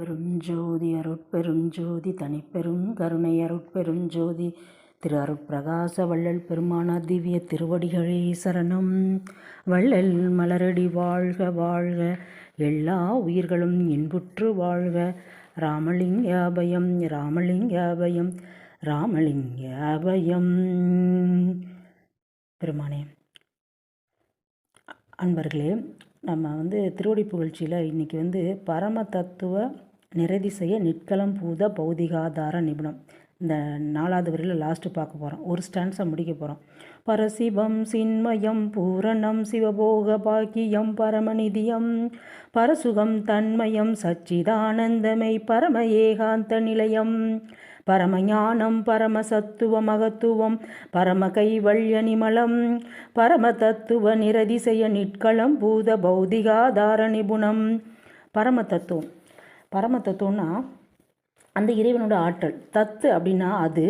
பெருஞ்சோதி அருட்பெருஞ்சோதி தனிப்பெரும் கருணை அருட்பெருஞ்சோதி திரு அருட்பிரகாச வள்ளல் பெருமானார் திவ்ய திருவடிகளே சரணம். வள்ளல் மலரடி வாழ்க வாழ்க எல்லா உயிர்களும் இன்புற்று வாழ்க. ராமலிங்காபயம் ராமலிங்காபயம் ராமலிங்காபயம் அபயம் பெருமானே அன்பர்களே நம்ம வந்து திருவடி புகழ்ச்சியில் இன்றைக்கி வந்து பரம தத்துவ நிறதிசைய நிட்கலம் பூத பௌதிகாதார நிபுணம். இந்த நாலாவது வரையில் லாஸ்ட்டு பார்க்க போகிறோம் ஒரு ஸ்டான்ஸை முடிக்க போகிறோம் பரசிவம் சின்மயம் பூரணம் சிவபோக பாக்கியம் பரமநிதியம். பரசுகம் தன்மயம் சச்சிதானந்தமை பரம ஏகாந்த நிலையம். பரமஞானம் பரமசத்துவ மகத்துவம் பரம கைவல்ய நிமலம். பரம தத்துவ நிரதிசய நிட்களம் பூத பௌதிகாதார நிபுணம். பரம தத்துவம். பரம தத்துவம்னா அந்த இறைவனோட ஆற்றல். தத்து அப்படின்னா அது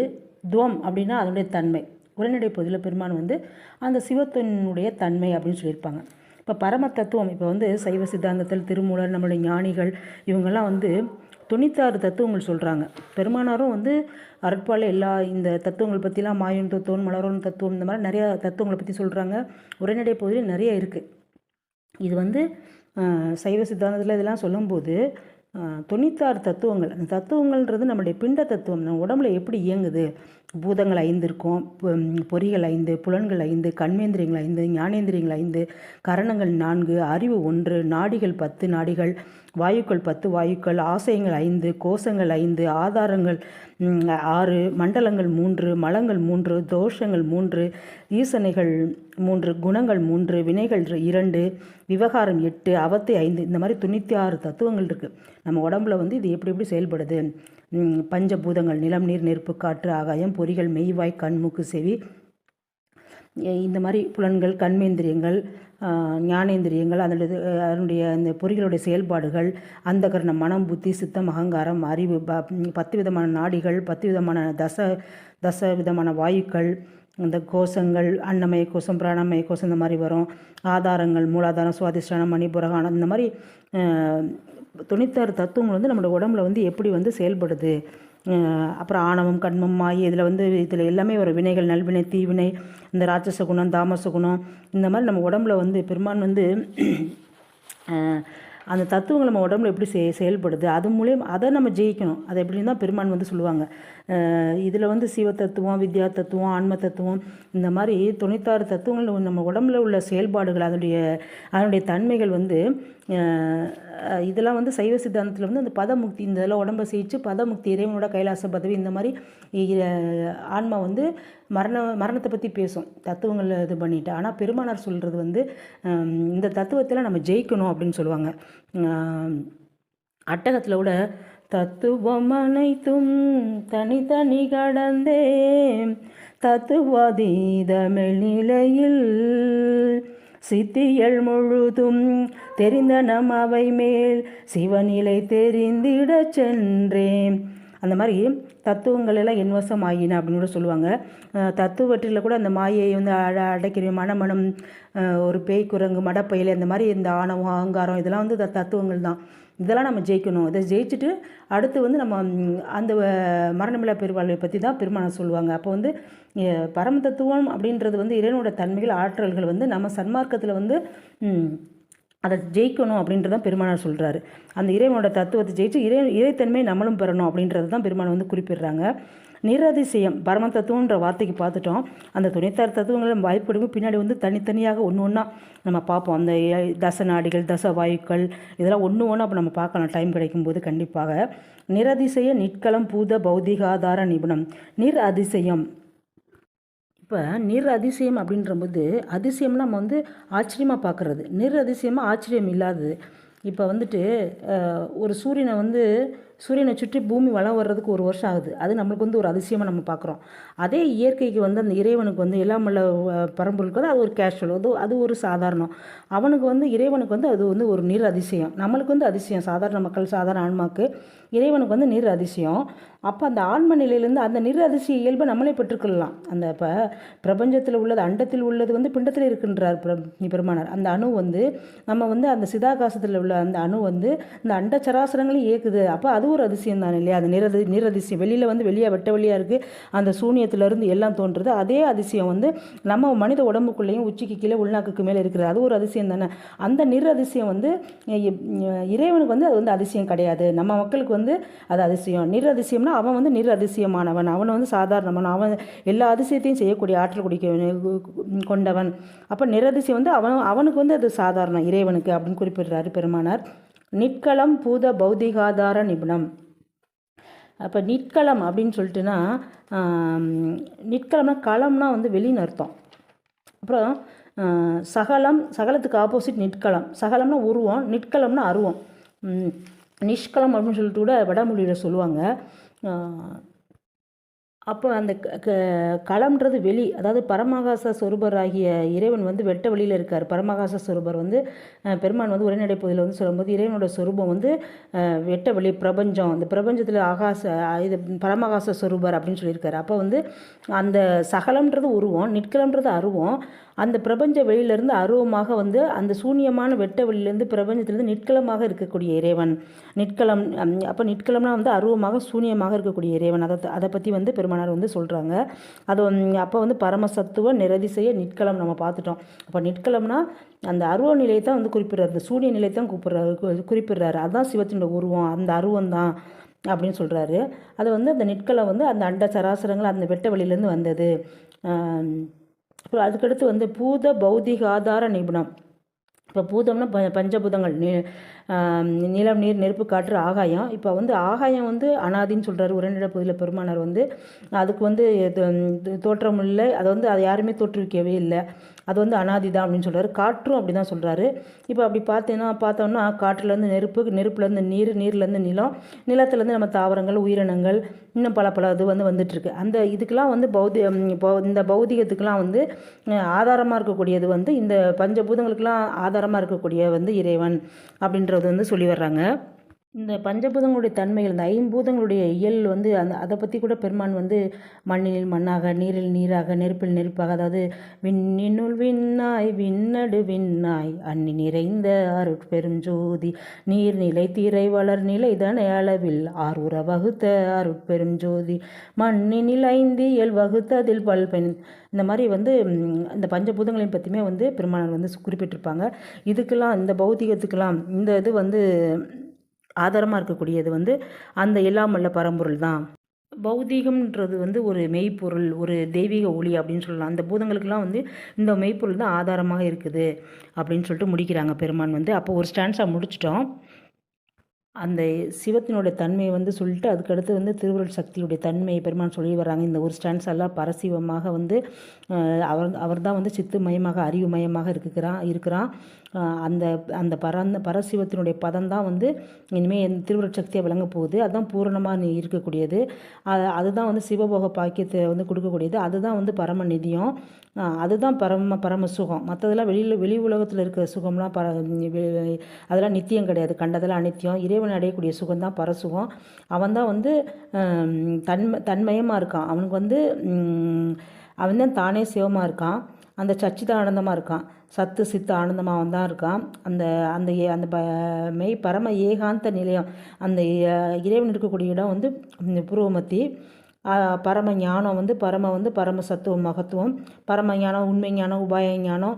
துவம் அப்படின்னா அதனுடைய தன்மை. உரைநடை பகுதியில் பெருமான் வந்து அந்த சிவத்தினுடைய தன்மை அப்படின்னு சொல்லியிருப்பாங்க. இப்போ பரம தத்துவம் இப்போ வந்து சைவ சித்தாந்தத்தில் திருமூலர் நம்மளுடைய ஞானிகள் இவங்கெல்லாம் வந்து தொண்ணூத்தாறு தத்துவங்கள் சொல்கிறாங்க பெருமானாரும் வந்து அருட்பால எல்லா இந்த தத்துவங்கள் பற்றிலாம் மாயம் தத்துவம் மலரோன் தத்துவம் இந்த மாதிரி நிறையா தத்துவங்களை பற்றி சொல்கிறாங்க உரைநடை பகுதியில் நிறைய இருக்குது இது வந்து சைவ சித்தாந்தத்தில் இதெல்லாம் சொல்லும்போது தொண்ணூத்தாறு தத்துவங்கள். அந்த தத்துவங்கள்ன்றது நம்மளுடைய பிண்ட தத்துவம். நம்ம உடம்புல எப்படி இயங்குது? பூதங்கள் ஐந்து இருக்கும் பொறிகள் ஐந்து புலன்கள் ஐந்து கண்மேந்திரியங்கள் ஐந்து ஞானேந்திரியங்கள் ஐந்து கரணங்கள் நான்கு அறிவு ஒன்று நாடிகள் பத்து நாடிகள் வாயுக்கள் பத்து வாயுக்கள் ஆசையங்கள் ஐந்து கோஷங்கள் ஐந்து ஆதாரங்கள் ஆறு மண்டலங்கள் மூன்று மலங்கள் மூன்று தோஷங்கள் மூன்று ஈசனைகள் மூன்று குணங்கள் மூன்று வினைகள் இரண்டு விவகாரம் எட்டு அவத்தை ஐந்து இந்த மாதிரி தொண்ணூற்றி ஆறு தத்துவங்கள் இருக்குது நம்ம உடம்புல வந்து இது எப்படி எப்படி செயல்படுது? பஞ்சபூதங்கள் நிலம் நீர் நெருப்பு காற்று ஆகாயம் பொறிகள் மெய்வாய் கண் மூக்கு செவி இந்த மாதிரி புலன்கள் கண்மேந்திரியங்கள் ஞானேந்திரியங்கள் அதனுடைய அதனுடைய அந்த பொறிகளுடைய செயல்பாடுகள் அந்த கரண மனம் புத்தி சித்தம் அகங்காரம் அறிவு ப பத்து விதமான நாடிகள் பத்து விதமான தச தச விதமான வாயுக்கள் இந்த கோஷங்கள் அன்னமய கோஷம் பிராணமய கோஷம் இந்த மாதிரி வரும். ஆதாரங்கள் மூலாதாரம் சுவாதிஷ்டானம் மணிபுரகானம் இந்த மாதிரி தொண்ணூத்தாறு தத்துவங்கள் வந்து நம்மளோட உடம்புல வந்து எப்படி வந்து செயல்படுது? அப்புறம் ஆணவம் கண்மம் மாயை இதில் வந்து இதில் எல்லாமே ஒரு வினைகள் நல்வினை தீவினை இந்த ராட்சச குணம் தாமச குணம் இந்த மாதிரி நம்ம உடம்புல வந்து பெருமான் வந்து அந்த தத்துவங்கள் நம்ம உடம்புல எப்படி செ செயல்படுது அது மூலியம் அதை நம்ம ஜெயிக்கணும். அதை எப்படின்னு தான் பெருமான் வந்து சொல்லுவாங்க. இதில் வந்து சிவ தத்துவம் வித்யா தத்துவம் ஆன்ம தத்துவம் இந்த மாதிரி தொண்ணூத்தாறு தத்துவங்கள் நம்ம உடம்புல உள்ள செயல்பாடுகள் அதனுடைய அதனுடைய தன்மைகள் வந்து இதெல்லாம் வந்து சைவ சித்தாந்தத்தில் வந்து அந்த பதமுக்தி இந்த இதெல்லாம் உடம்பை செய்ச்சு பதமுக்தி இறைவனோட கைலாச பதவி இந்த மாதிரி ஆன்மா வந்து மரண மரணத்தை பற்றி பேசும். தத்துவங்கள் இது பண்ணிட்டு. ஆனால் பெருமானார் சொல்கிறது வந்து இந்த தத்துவத்தில் நம்ம ஜெயிக்கணும் அப்படின்னு சொல்லுவாங்க. அட்டகத்தில் கூட தத்துவம் அனைத்தும் தனித்தனி கடந்தே தத்துவாதீதமிழ் நிலையில் சித்தியல் முழுதும் தெரிந்தனம் அவை மேல். சிவநிலை தெரிந்திடச் சென்றேன். அந்த மாதிரி தத்துவங்கள் எல்லாம் என்வசம் ஆகின அப்படின்னு கூட சொல்லுவாங்க. தத்துவற்றில் கூட அந்த மாயை வந்து அட அடைக்கிற மனமனம் ஒரு பேய் குரங்கு மடப்பயில இந்த மாதிரி இந்த ஆணவம் அகங்காரம் இதெல்லாம் வந்து தத்துவங்கள் தான். இதெல்லாம் நம்ம ஜெயிக்கணும். இதை ஜெயிச்சுட்டு அடுத்து வந்து நம்ம அந்த மரணமில்லா பெருவாழ்வை பற்றி தான் பெருமானம் சொல்லுவாங்க. அப்போ வந்து பரம தத்துவம் அப்படின்றது வந்து இறைவனோட தன்மைகள் ஆற்றல்கள் வந்து நம்ம சன்மார்க்கத்தில் வந்து அதை ஜெயிக்கணும் அப்படின்றது தான் பெருமானார் சொல்கிறாரு அந்த இறைவனோட தத்துவத்தை ஜெயிச்சு இறை இறைத்தன்மை நம்மளும் பெறணும் அப்படின்றது தான் பெருமானை வந்து குறிப்பிடுறாங்க. நிரதிசயம் பரம தத்துவன்ற வார்த்தைக்கு பார்த்துட்டோம். அந்த துணைத்தார் தத்துவங்களை நம்ம பின்னாடி வந்து தனித்தனியாக ஒன்று ஒன்றா நம்ம பார்ப்போம். அந்த தச நாடிகள் தச வாயுக்கள் இதெல்லாம் ஒன்று ஒன்றா அப்போ நம்ம பார்க்கலாம். டைம் கிடைக்கும்போது கண்டிப்பாக. நிரதிசய நிற்களம் பூத பௌதிகாதார நிபுணம். நிர் அதிசயம் இப்போ நிர் அதிசயம் அப்படின்றபோது அதிசயம் நம்ம வந்து ஆச்சரியமாக பார்க்குறது நிர் அதிசயமாக ஆச்சரியம் இல்லாதது. இப்போ வந்துட்டு ஒரு சூரியனை வந்து சூரியனை சுற்றி பூமி வளம் வர்றதுக்கு ஒரு வருஷம் ஆகுது. அது நம்மளுக்கு வந்து ஒரு அதிசயமாக நம்ம பார்க்குறோம் அதே இயற்கைக்கு வந்து அந்த இறைவனுக்கு வந்து எல்லாம் உள்ள பரம்பொருளுக்கு வந்து அது ஒரு கேஷுவல் அது அது ஒரு சாதாரணம். அவனுக்கு வந்து இறைவனுக்கு வந்து அது வந்து ஒரு நீர் அதிசயம். நம்மளுக்கு வந்து அதிசயம். சாதாரண மக்கள் சாதாரண ஆன்மாக்கு இறைவனுக்கு வந்து நீர் அதிசயம். அப்போ அந்த ஆன்ம நிலையிலேருந்து அந்த நீர் அதிசய இயல்பை நம்மளே பெற்றுக்கொள்ளலாம். அந்த இப்போ பிரபஞ்சத்தில் உள்ளது அண்டத்தில் உள்ளது வந்து பிண்டத்தில் இருக்கின்றார் பிர- பெருமானார். அந்த அணு வந்து நம்ம வந்து அந்த சிதாகாசத்தில் உள்ள அந்த அணு வந்து இந்த அண்ட சராசரங்களையும் இயக்குது. அப்போ அது ஒரு அதிசயம் தானே இல்லையா? அது நிரதி நிரதிசயம். வெளியில் வந்து வெளியே வெட்ட வெளியாக இருக்குது அந்த சூனியத்திலேருந்து எல்லாம் தோன்றுறது அதே அதிசயம் வந்து நம்ம மனித உடம்புக்குள்ளேயும் உச்சிக்கு கீழே உள்நாக்குக்கு மேலே இருக்கிறது. அது ஒரு அதிசயம் தானே அந்த நிரதிசயம் வந்து இறைவனுக்கு வந்து அது வந்து அதிசயம் கிடையாது. நம்ம மக்களுக்கு வந்து அது அதிசயம். நிரதிசயம்னா அவன் வந்து நிரதிசயமானவன். அவன் வந்து சாதாரணவன் அவன் எல்லா அதிசயத்தையும் செய்யக்கூடிய ஆற்றல் குடிக்க கொண்டவன். அப்போ நிரதிசயம் வந்து அவன் அவனுக்கு வந்து அது சாதாரணம் இறைவனுக்கு அப்படின்னு குறிப்பிடுறாரு பெருமானார். நிட்களம் பூத பௌதிகாதார நிபுணம். அப்போ நிட்களம் அப்படின்னு சொல்லிட்டுன்னா நிட்களம்னா களம்னா வந்து வெளின்னு அர்த்தம். அப்புறம் சகலம் சகலத்துக்கு ஆப்போசிட் நிட்களம் சகலம்னா உருவம் நிட்களம்னா அருவம். நிஷ்கலம் அப்படின்னு சொல்லிட்டு கூட வடமொழியில் சொல்லுவாங்க. அப்போ அந்த க- களம்ன்றது வெளி அதாவது பரமகாச சொரூபராகிய இறைவன் வந்து வெட்ட வெளியில் இருக்கார். பரமகாச சொருபர் வந்து பெருமான் வந்து உரைநடை பகுதியில் வந்து சொல்லும்போது இறைவனோட சொரூபம் வந்து வெட்ட வெளி பிரபஞ்சம். இந்த பிரபஞ்சத்தில் ஆகாச இது பரமகாச சொருபர் அப்படின்னு சொல்லியிருக்காரு. அப்போ வந்து அந்த சகலம்ன்றது உருவம் நிற்கலம்ன்றது அருவம். அந்த பிரபஞ்ச வெளியிலேருந்து அருவமாக வந்து அந்த சூன்யமான வெட்ட வெளியிலேருந்து பிரபஞ்சத்திலேருந்து நிற்கலமாக இருக்கக்கூடிய இறைவன். நிற்கலம் அப்போ நிற்கலம்னா வந்து அருவமாக சூன்யமாக இருக்கக்கூடிய இறைவன். அதை அதை பற்றி வந்து பெரும் பெருமானார் வந்து சொல்கிறாங்க அது அப்போ வந்து பரமசத்துவ நிரதிசய நிற்கலம் நம்ம பார்த்துட்டோம். அப்போ நிற்கலம்னா அந்த அருவ நிலையை தான் வந்து குறிப்பிடுறாரு. இந்த சூரிய நிலையை தான் கூப்பிடுறாரு குறிப்பிடுறாரு. அதுதான் சிவத்தினுடைய உருவம் அந்த அருவம் தான் அப்படின்னு சொல்கிறாரு அது வந்து அந்த நிற்கலம் வந்து அந்த அண்ட சராசரங்கள் அந்த வெட்ட வெளியிலேருந்து வந்தது. அப்புறம் அதுக்கடுத்து வந்து பூத பௌதிக ஆதார நிபுணம். இப்போ பூதம்னா ப பஞ்சபூதங்கள். நீ நிலம் நீர் நெருப்பு காற்று ஆகாயம். இப்போ வந்து ஆகாயம் வந்து அனாதின்னு சொல்கிறாரு உரநில பகுதியில் பெருமானார் வந்து. அதுக்கு வந்து இது, தோற்றம் இல்லை. அதை வந்து அதை யாருமே தோற்றுவிக்கவே இல்லை. அது வந்து அனாதி தான் அப்படின்னு சொல்கிறாரு காற்றும் அப்படி தான் சொல்கிறாரு இப்போ அப்படி பார்த்தீங்கன்னா பார்த்தோம்னா காற்றுலேருந்து நெருப்பு நெருப்புலேருந்து நீர் நீர்லேருந்து நிலம் நிலத்துலேருந்து நம்ம தாவரங்கள் உயிரினங்கள் இன்னும் பல பல இது வந்து வந்துட்டுருக்கு. அந்த இதுக்கெலாம் வந்து பௌதி இந்த பௌதிகத்துக்கெலாம் வந்து ஆதாரமாக இருக்கக்கூடியது வந்து இந்த பஞ்சபூதங்களுக்கெலாம் ஆதாரமாக இருக்கக்கூடிய வந்து இறைவன் அப்படின்றது வந்து சொல்லி வர்றாங்க. இந்த பஞ்சபூதங்களுடைய தன்மைகள் இந்த ஐம்பூதங்களுடைய இயல் வந்து அந்த அதை பற்றி கூட பெருமான் வந்து மண்ணில் மண்ணாக நீரில் நீராக நெருப்பில் நெருப்பாக அதாவது விண்ணினுள் விண்ணாய் விண்ணடு விண்ணாய் அன்னி நிறைந்த அருட்பெருஞ்சோதி நீர்நிலை தீரை வளர் நிலைதனை அளவில் ஆரூர வகுத்த அருட்பெருஞ்சோதி மண்ணினில் ஐந்தியல் வகுத்ததில் பல்பெண் இந்த மாதிரி வந்து இந்த பஞ்சபூதங்களையும் பற்றியுமே வந்து பெருமானார் வந்து குறிப்பிட்டிருப்பாங்க. இதுக்கெல்லாம் இந்த பௌத்திகத்துக்கெல்லாம் இந்த இது வந்து ஆதாரமாக இருக்கக்கூடியது வந்து அந்த எல்லாம் வல்ல பரம்பொருள் தான். பௌதீகம்ன்றது வந்து ஒரு மெய்ப்பொருள் ஒரு தெய்வீக ஒளி அப்படின்னு சொல்லலாம். அந்த பூதங்களுக்கெல்லாம் வந்து இந்த மெய்ப்பொருள் தான் ஆதாரமாக இருக்குது அப்படின்னு சொல்லிட்டு முடிக்கிறாங்க பெருமான் வந்து. அப்போ ஒரு ஸ்டான்ஸாக முடிச்சிட்டோம். அந்த சிவத்தினுடைய தன்மையை வந்து சொல்லிட்டு அதுக்கடுத்து வந்து திருவுருள் சக்தியுடைய தன்மையை பெருமான் சொல்லி வர்றாங்க. இந்த ஒரு ஸ்டான்ஸ் எல்லாம் பரசிவமாக வந்து அவர் அவர் தான் வந்து சித்து மயமாக அறிவு மயமாக இருக்குகிறான் இருக்கிறான் அந்த அந்த பரந்த பரசிவத்தினுடைய பதம் தான் வந்து இனிமேல் திருவுருள் சக்தியை விளங்க போகுது. அதுதான் பூரணமாக இருக்கக்கூடியது. அதுதான் வந்து சிவபோக பாக்கியத்தை வந்து கொடுக்கக்கூடியது. அதுதான் வந்து பரம நிதியம். அதுதான் பரம பரம சுகம். மற்றதெல்லாம் வெளியில் வெளி உலகத்தில் இருக்கிற சுகம்லாம் பர வெ- அதெல்லாம் நித்தியம் கிடையாது. கண்டதெல்லாம் அனித்தியம் இறைவன் அடையக்கூடிய சுகம் தான் பரசுகம். அவன் தான் வந்து தன்ம தன்மயமாக இருக்கான். அவனுக்கு வந்து அவன்தான் அவன் தான் தானே சிவமாக இருக்கான். அந்த சச்சிதானந்தமாக இருக்கான். சத்து சித்து ஆனந்தமாக அவன் தான் இருக்கான். அந்த அந்த ஏ- அந்த ப மெய் பரம ஏகாந்த நிலையம் அந்த இறைவன் இருக்கக்கூடிய இடம் வந்து ம், புருவமத்தி. பரம ஞானம் வந்து பரம வந்து பரம சத்துவம் மகத்துவம். பரம ஞானம் உண்மை ஞானம் உபாய ஞானம்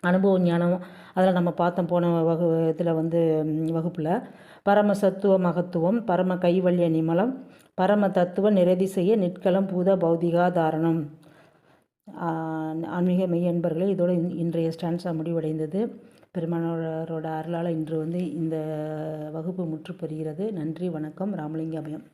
அனுபவ ஞானம் அதெல்லாம் நம்ம பார்த்தோம் போன வகு இதில் வந்து வகுப்பில். பரம சத்துவ மகத்துவம் பரம கைவல்ய நிமலம் பரம தத்துவ நிரதிசெய்ய நிற்கலம் பூத பௌதிகாதாரணம். ஆன்மீக மெய் ஆன்மீக இதோட இன்- இன்றைய ஸ்டான்ஸாக முடிவடைந்தது. பெருமானோரோட அருளால் இன்று வந்து இந்த வகுப்பு முற்றுப்பெறுகிறது. நன்றி வணக்கம் ராமலிங்க அபயம்